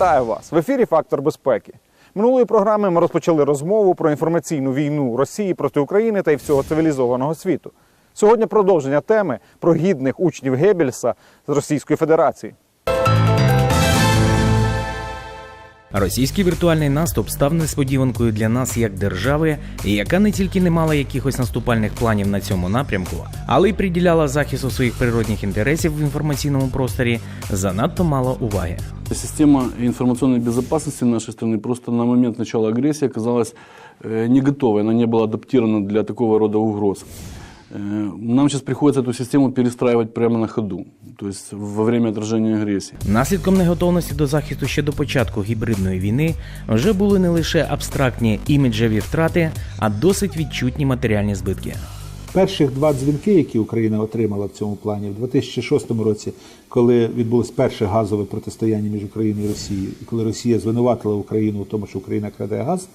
Вітаю вас в ефірі Фактор безпеки. Минулої програми ми розпочали розмову про інформаційну війну Росії проти України та й всього цивілізованого світу. Сьогодні продовження теми про гідних учнів Геббельса з Російської Федерації. Російський віртуальний наступ став несподіванкою для нас як держави, яка не тільки не мала якихось наступальних планів на цьому напрямку, але й приділяла захисту своїх природних інтересів в інформаційному просторі занадто мало уваги. Система информационной безопасности нашей страны просто на момент начала агрессии оказалась э, не готовой, она не была адаптирована для такого рода угроз. Э, Нам сейчас приходится эту систему перестраивать прямо на ходу, то есть во время отражения агрессии. Наслідком неготовності до захисту ще до початку гібридної війни вже були не лише абстрактні іміджеві втрати, а досить відчутні матеріальні збитки. Перших два дзвінки, які Україна отримала в цьому плані, в 2006 році, коли відбулось перше газове протистояння між Україною і Росією, і коли Росія звинуватила Україну у тому, що Україна краде газ.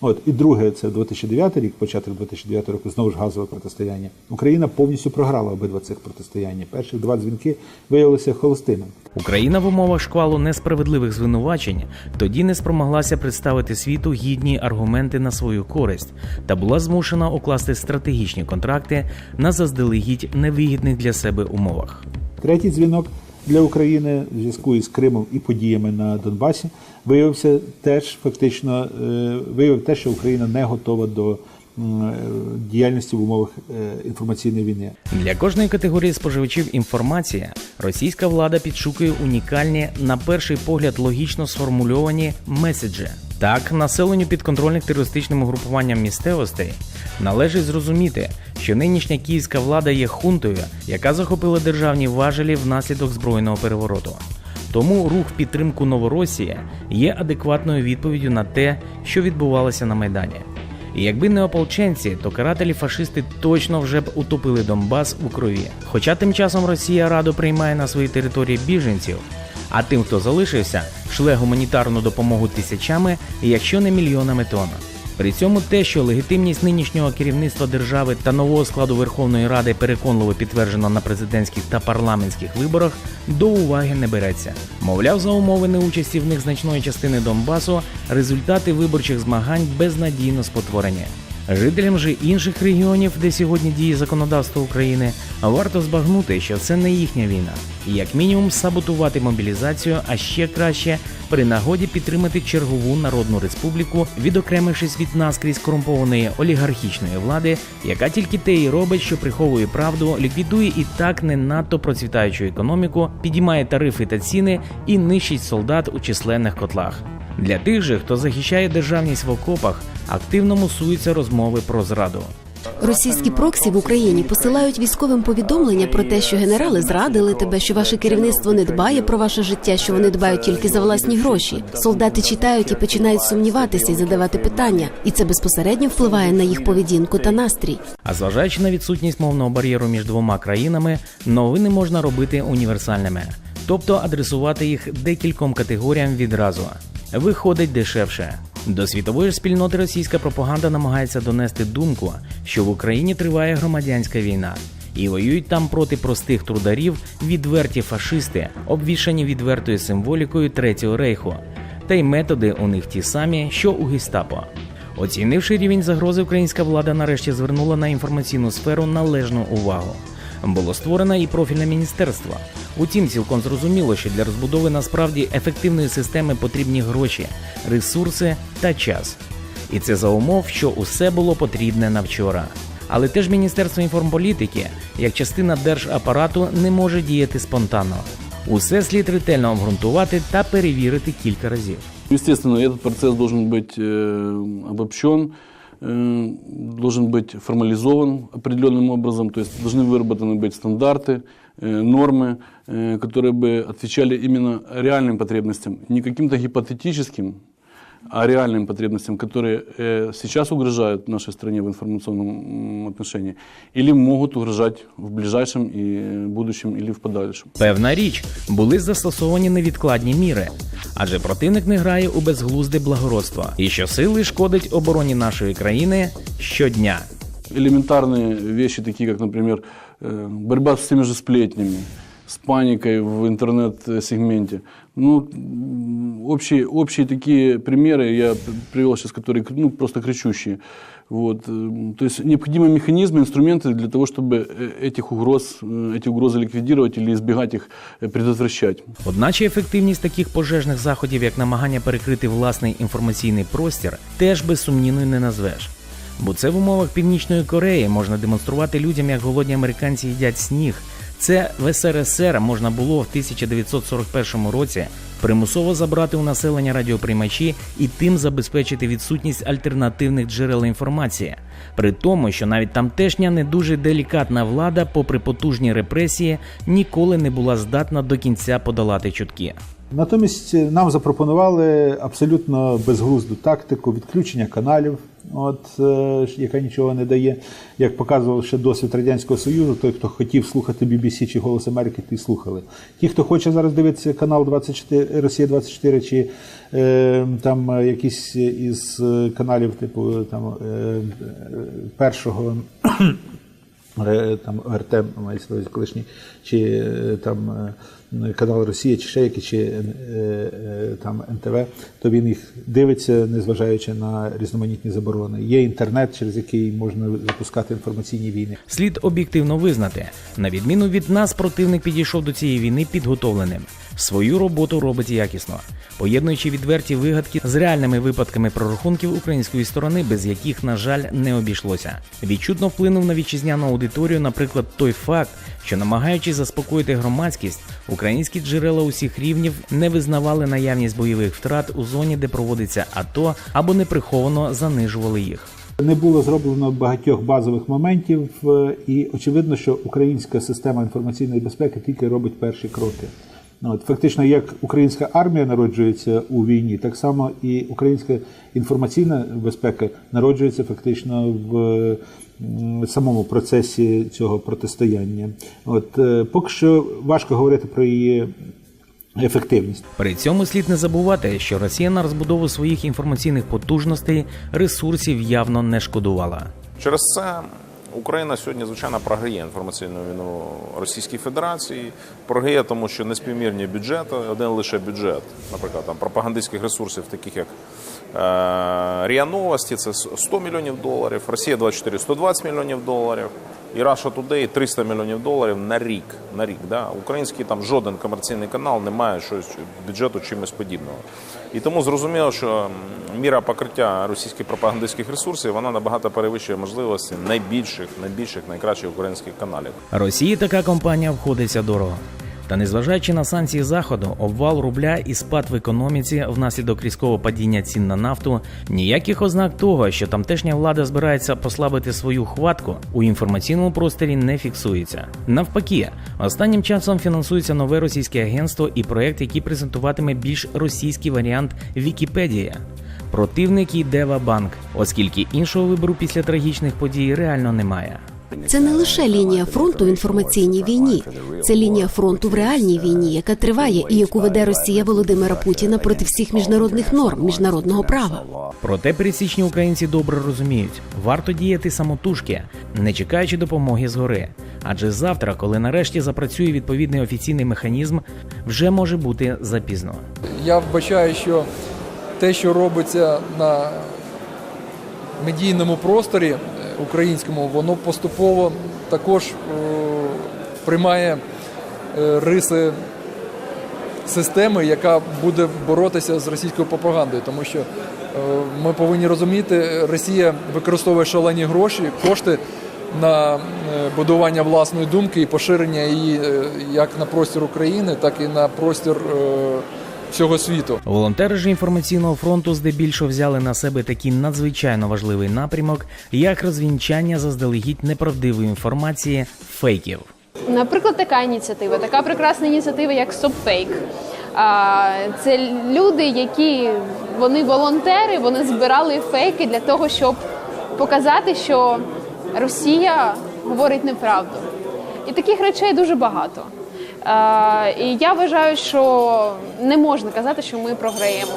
От і друге, це 2009 рік, початок 2009 року, знову ж газове протистояння. Україна повністю програла обидва цих протистояння. Перших два дзвінки виявилися холостими. Україна в умовах шквалу несправедливих звинувачень тоді не спромоглася представити світу гідні аргументи на свою користь та була змушена укласти стратегічні контракти на заздалегідь невигідних для себе умовах. Третій дзвінок для України в зв'язку із Кримом і подіями на Донбасі виявився теж фактично е, виявив те, що Україна не готова до е, діяльності в умовах е, інформаційної війни. Для кожної категорії споживачів інформації російська влада підшукує унікальні, на перший погляд, логічно сформульовані меседжі. Так, населенню підконтрольних терористичним угрупуванням місцевостей належить зрозуміти, що нинішня київська влада є хунтою, яка захопила державні важелі внаслідок збройного перевороту. Тому рух в підтримку Новоросії є адекватною відповіддю на те, що відбувалося на майдані. Якби не ополченці, то карателі фашисти точно вже б утопили Донбас у крові. Хоча тим часом Росія радо приймає на свої території біженців, а тим, хто залишився, шле гуманітарну допомогу тисячами, якщо не мільйонами тонн. При цьому те, що легітимність нинішнього керівництва держави та нового складу Верховної Ради переконливо підтверджено на президентських та парламентських виборах, до уваги не береться. Мовляв, за умови неучасті в них значної частини Донбасу результати виборчих змагань безнадійно спотворені. Жителям же інших регіонів, де сьогодні діє законодавство України, варто збагнути, що це не їхня війна, і як мінімум саботувати мобілізацію, а ще краще при нагоді підтримати чергову народну республіку, відокремившись від наскрізь корумпованої олігархічної влади, яка тільки те і робить, що приховує правду, ліквідує і так не надто процвітаючу економіку, підіймає тарифи та ціни і нищить солдат у численних котлах. Для тих же, хто захищає державність в окопах, активно мусуються розмови про зраду. Російські проксі в Україні посилають військовим повідомлення про те, що генерали зрадили тебе, що ваше керівництво не дбає про ваше життя, що вони дбають тільки за власні гроші. Солдати читають і починають сумніватися і задавати питання, і це безпосередньо впливає на їх поведінку та настрій. А зважаючи на відсутність мовного бар'єру між двома країнами, новини можна робити універсальними, тобто адресувати їх декільком категоріям відразу. Виходить дешевше. До світової спільноти російська пропаганда намагається донести думку, що в Україні триває громадянська війна. І воюють там проти простих трударів відверті фашисти, обвішані відвертою символікою Третього рейху. Та й методи у них ті самі, що у гестапо. Оцінивши рівень загрози, українська влада нарешті звернула на інформаційну сферу належну увагу. Було створено і профільне міністерство. Утім, цілком зрозуміло, що для розбудови насправді ефективної системи потрібні гроші, ресурси та час. І це за умов, що усе було потрібне на вчора. Але теж Міністерство інформполітики, як частина держапарату, не може діяти спонтанно. Усе слід ретельно обґрунтувати та перевірити кілька разів. Естественно, этот процесс должен быть э, обобщен, э, должен быть формализован определенным образом, то есть должны выработаны быть стандарты, э, нормы, э, которые бы отвечали именно реальным потребностям, не каким-то гипотетическим, а реальным потребностям, которые э, сейчас угрожают нашей стране в информационном м, отношении, или могут угрожать в ближайшем и э, будущем или в подальшем. Певна річ, були застосовані невідкладні міри, адже противник не грає у безглузде благородство і щосили шкодить обороні нашої країни щодня. Элементарные вещи, такие как, например, э, борьба с теми же сплетнями, с паникой в интернет-сегменте. Ну, м, общие, общие такие примеры я п- привел сейчас, которые ну, просто кричущие. Вот. э, То есть необходимы механизмы, инструменты для того, чтобы э, этих угроз, э, эти угрозы ликвидировать или избегать их, э, предотвращать. Одначе ефективність таких пожежних заходів, як намагання перекрити власний інформаційний простір, теж безсумнівною не назвеш. Бо це в умовах Північної Кореї можна демонструвати людям, як голодні американці їдять сніг. Це в СРСР можна було в 1941 році примусово забрати у населення радіоприймачі і тим забезпечити відсутність альтернативних джерел інформації. При тому, що навіть тамтешня не дуже делікатна влада, попри потужні репресії, ніколи не була здатна до кінця подолати чутки. Натомість е, нам запропонували абсолютно безглузду тактику відключення каналів, от, е, яка нічого не дає. Як показував ще досвід Радянського Союзу, той, хто хотів слухати BBC чи Голос Америки, ті слухали. Ті, хто хоче зараз дивитися канал 24, Росія 24 чи е, там е, якісь із е, каналів, типу там е, першого. Ре- там РТ мається колишній, чи е, там е, канал Росія, чи ще які, чи е, е, там НТВ, то він їх дивиться, незважаючи на різноманітні заборони. Є інтернет, через який можна запускати інформаційні війни. Слід об'єктивно визнати, на відміну від нас, противник підійшов до цієї війни підготовленим. Свою роботу робить якісно, поєднуючи відверті вигадки з реальними випадками прорахунків української сторони, без яких, на жаль, не обійшлося. Відчутно вплинув на вітчизняну аудиторію, наприклад, той факт, що намагаючись заспокоїти громадськість, українські джерела усіх рівнів не визнавали наявність бойових втрат у зоні, де проводиться АТО, або неприховано занижували їх. Не було зроблено багатьох базових моментів, е, і очевидно, що українська система інформаційної безпеки тільки робить перші кроки. Ну, От, фактично, як українська армія народжується у війні, так само і українська інформаційна безпека народжується фактично в самому процесі цього протистояння. От е, поки що важко говорити про її ефективність. При цьому слід не забувати, що Росія на розбудову своїх інформаційних потужностей ресурсів явно не шкодувала. Через це Україна сьогодні, звичайно, програє інформаційну війну Російській Федерації. Програє, тому що неспівмірні бюджети, один лише бюджет, наприклад, там пропагандистських ресурсів, таких як е, РІА Новості, це 100 мільйонів доларів, Росія 24 – 120 мільйонів доларів. І Russia Today 300 мільйонів доларів на рік. На рік да? Український там жоден комерційний канал не має щось бюджету чимось подібного. І тому зрозуміло, що міра покриття російських пропагандистських ресурсів вона набагато перевищує можливості найбільших, найбільших, найкращих українських каналів. Росії така компанія входиться дорого. Та незважаючи на санкції заходу, обвал рубля і спад в економіці внаслідок різкого падіння цін на нафту, ніяких ознак того, що тамтешня влада збирається послабити свою хватку, у інформаційному просторі не фіксується. Навпаки, останнім часом фінансується нове російське агентство і проект, який презентуватиме більш російський варіант Вікіпедія. Противник йде в банк, оскільки іншого вибору після трагічних подій реально немає. Це не лише лінія фронту в інформаційній війні, це лінія фронту в реальній війні, яка триває і яку веде Росія Володимира Путіна проти всіх міжнародних норм міжнародного права. Проте пересічні українці добре розуміють, варто діяти самотужки, не чекаючи допомоги згори. Адже завтра, коли нарешті запрацює відповідний офіційний механізм, вже може бути запізно. Я вбачаю, що те, що робиться на медійному просторі українському, воно поступово також е, приймає е, риси системи, яка буде боротися з російською пропагандою, тому що е, ми повинні розуміти, Росія використовує шалені гроші, кошти на будування власної думки і поширення її як на простір України, так і на простір всього світу. Волонтери ж інформаційного фронту здебільшого взяли на себе такий надзвичайно важливий напрямок, як розвінчання заздалегідь неправдивої інформації фейків. Наприклад, така ініціатива, така прекрасна ініціатива, як StopFake. А, Це люди, які вони волонтери, вони збирали фейки для того, щоб показати, що Росія говорить неправду. І таких речей дуже багато. І я вважаю, що не можна казати, що ми програємо.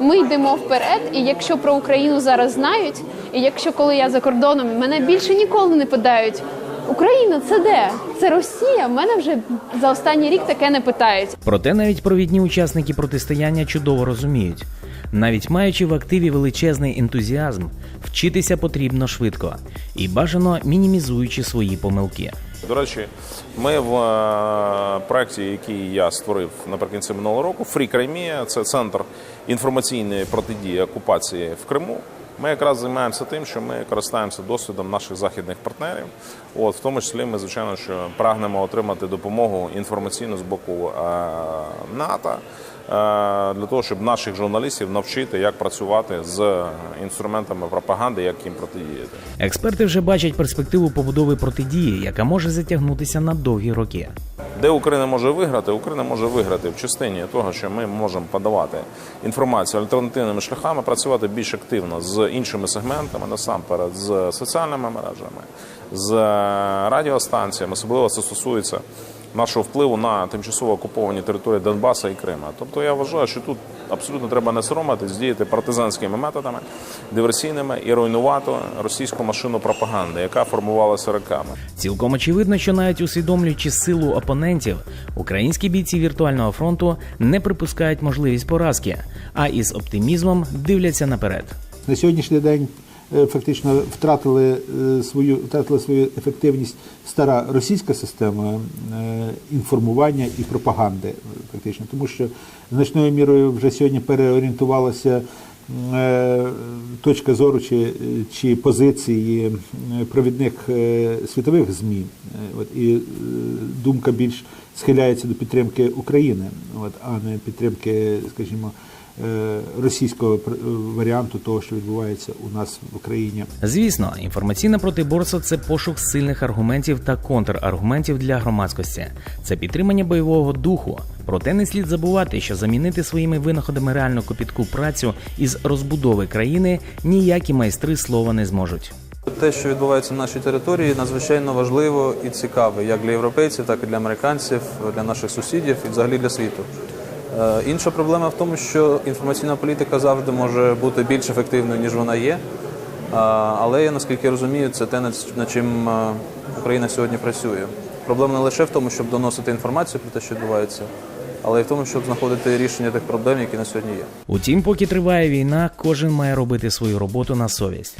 Ми йдемо вперед, і якщо про Україну зараз знають, і якщо коли я за кордоном мене більше ніколи не питають, Україна це де? Це Росія. Мене вже за останній рік таке не питають. Проте навіть провідні учасники протистояння чудово розуміють. Навіть маючи в активі величезний ентузіазм, вчитися потрібно швидко і бажано мінімізуючи свої помилки. До речі, ми в е, проєкті, який я створив наприкінці минулого року, Фрі Кримія, це центр інформаційної протидії окупації в Криму. Ми якраз займаємося тим, що ми користуємося досвідом наших західних партнерів. От в тому числі ми, звичайно, що прагнемо отримати допомогу інформаційну з боку е, НАТО для того, щоб наших журналістів навчити, як працювати з інструментами пропаганди, як їм протидіяти. Експерти вже бачать перспективу побудови протидії, яка може затягнутися на довгі роки. Де Україна може виграти? Україна може виграти в частині того, що ми можемо подавати інформацію альтернативними шляхами, працювати більш активно з іншими сегментами, насамперед з соціальними мережами, з радіостанціями. Особливо це стосується нашого впливу на тимчасово окуповані території Донбаса і Крима. Тобто я вважаю, що тут абсолютно треба не соромитись, діяти партизанськими методами, диверсійними і руйнувати російську машину пропаганди, яка формувалася роками. Цілком очевидно, що навіть усвідомлюючи силу опонентів, українські бійці віртуального фронту не припускають можливість поразки, а із оптимізмом дивляться наперед. На сьогоднішній день фактично втратили е, свою втратила свою ефективність стара російська система е, інформування і пропаганди, е, фактично, тому що значною мірою вже сьогодні переорієнтувалася е, точка зору чи, чи позиції е, провідних е, світових ЗМІ. Е, От, і е, думка більш схиляється до підтримки України, от, а не підтримки, скажімо, е, російського пр- е, варіанту того, що відбувається у нас в Україні. Звісно, інформаційне протиборство це пошук сильних аргументів та контраргументів для громадськості. Це підтримання бойового духу. Проте не слід забувати, що замінити своїми винаходами реальну копітку працю із розбудови країни ніякі майстри слова не зможуть. Те, що відбувається на нашій території, надзвичайно важливо і цікаве як для європейців, так і для американців, для наших сусідів і взагалі для світу. Е, Інша проблема в тому, що інформаційна політика завжди може бути більш ефективною, ніж вона є. А, Але наскільки я розумію, це те, над чим е, Україна сьогодні працює. Проблема не лише в тому, щоб доносити інформацію про те, що відбувається, але й в тому, щоб знаходити рішення тих проблем, які на сьогодні є. Утім, поки триває війна, кожен має робити свою роботу на совість.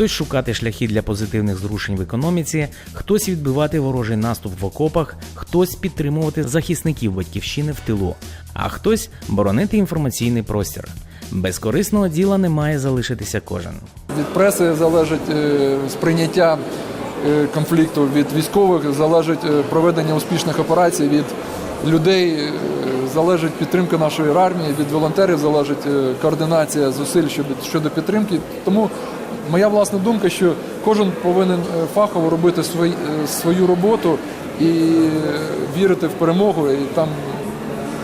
Хтось шукати шляхи для позитивних зрушень в економіці, хтось відбивати ворожий наступ в окопах, хтось підтримувати захисників батьківщини в тилу, а хтось боронити інформаційний простір. Без корисного діла не має залишитися кожен. Від преси залежить е, сприйняття е, конфлікту, від військових залежить е, проведення успішних операцій, від людей залежить підтримка нашої армії, від волонтерів залежить координація зусиль щодо підтримки. Тому моя власна думка, що кожен повинен е, фахово робити свої, е, свою роботу і вірити в перемогу. І там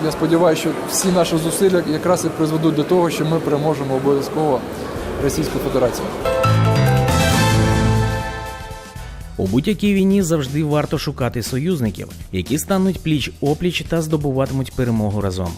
я сподіваюся, що всі наші зусилля якраз і призведуть до того, що ми переможемо обов'язково Російську Федерацію. У будь-якій війні завжди варто шукати союзників, які стануть пліч опліч та здобуватимуть перемогу разом.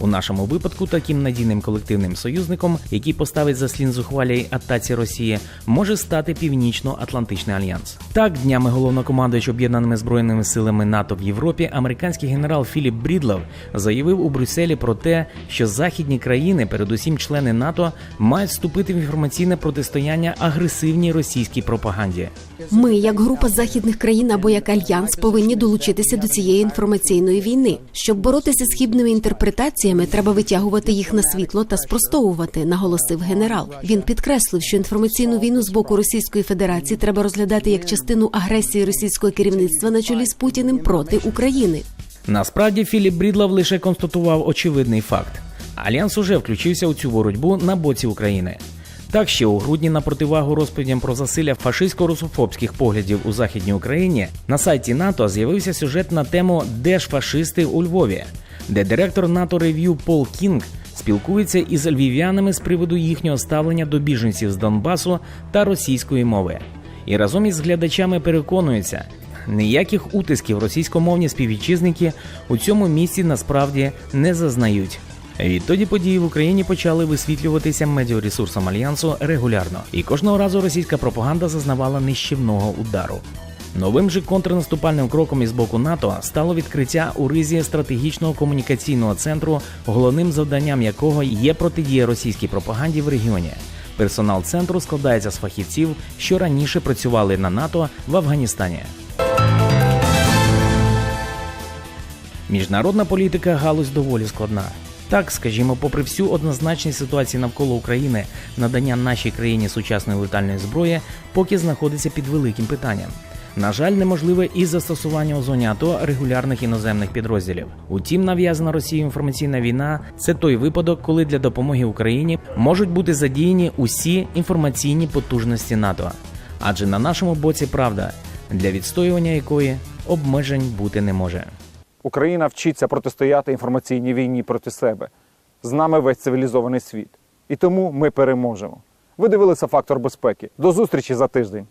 У нашому випадку таким надійним колективним союзником, який поставить заслін зухвалій атаці Росії, може стати Північно-Атлантичний альянс. Так, днями головнокомандуючий об'єднаними збройними силами НАТО в Європі, американський генерал Філіп Брідлов заявив у Брюсселі про те, що західні країни, передусім члени НАТО, мають вступити в інформаційне протистояння агресивній російській пропаганді. Ми, як група західних країн або як альянс, повинні долучитися до цієї інформаційної війни. Щоб боротися з хібними інтерпретаціями, треба витягувати їх на світло та спростовувати, наголосив генерал. Він підкреслив, що інформаційну війну з боку Російської Федерації треба розглядати як частину агресії російського керівництва на чолі з Путіним проти України. Насправді Філіп Брідлов лише констатував очевидний факт: альянс уже включився у цю боротьбу на боці України. Так ще у грудні на противагу розповідям про засилля фашистсько-русофобських поглядів у західній Україні на сайті НАТО з'явився сюжет на тему Де ж фашисти у Львові, де директор НАТО Рев'ю Пол Кінг спілкується із львів'янами з приводу їхнього ставлення до біженців з Донбасу та російської мови. І разом із глядачами переконується, ніяких утисків російськомовні співвітчизники у цьому місці насправді не зазнають. Відтоді події в Україні почали висвітлюватися медіаресурсом альянсу регулярно, і кожного разу російська пропаганда зазнавала нищівного удару. Новим же контрнаступальним кроком із боку НАТО стало відкриття у ризі стратегічного комунікаційного центру, головним завданням якого є протидія російській пропаганді в регіоні. Персонал центру складається з фахівців, що раніше працювали на НАТО в Афганістані. Міжнародна політика галузь доволі складна. Так, скажімо, попри всю однозначність ситуації навколо України, надання нашій країні сучасної летальної зброї поки знаходиться під великим питанням. На жаль, неможливе і застосування у зоні АТО регулярних іноземних підрозділів. Утім, нав'язана Росією інформаційна війна це той випадок, коли для допомоги Україні можуть бути задіяні усі інформаційні потужності НАТО. Адже на нашому боці правда, для відстоювання якої обмежень бути не може. Україна вчиться протистояти інформаційній війні проти себе. З нами весь цивілізований світ. І тому ми переможемо. Ви дивилися фактор безпеки. До зустрічі за тиждень.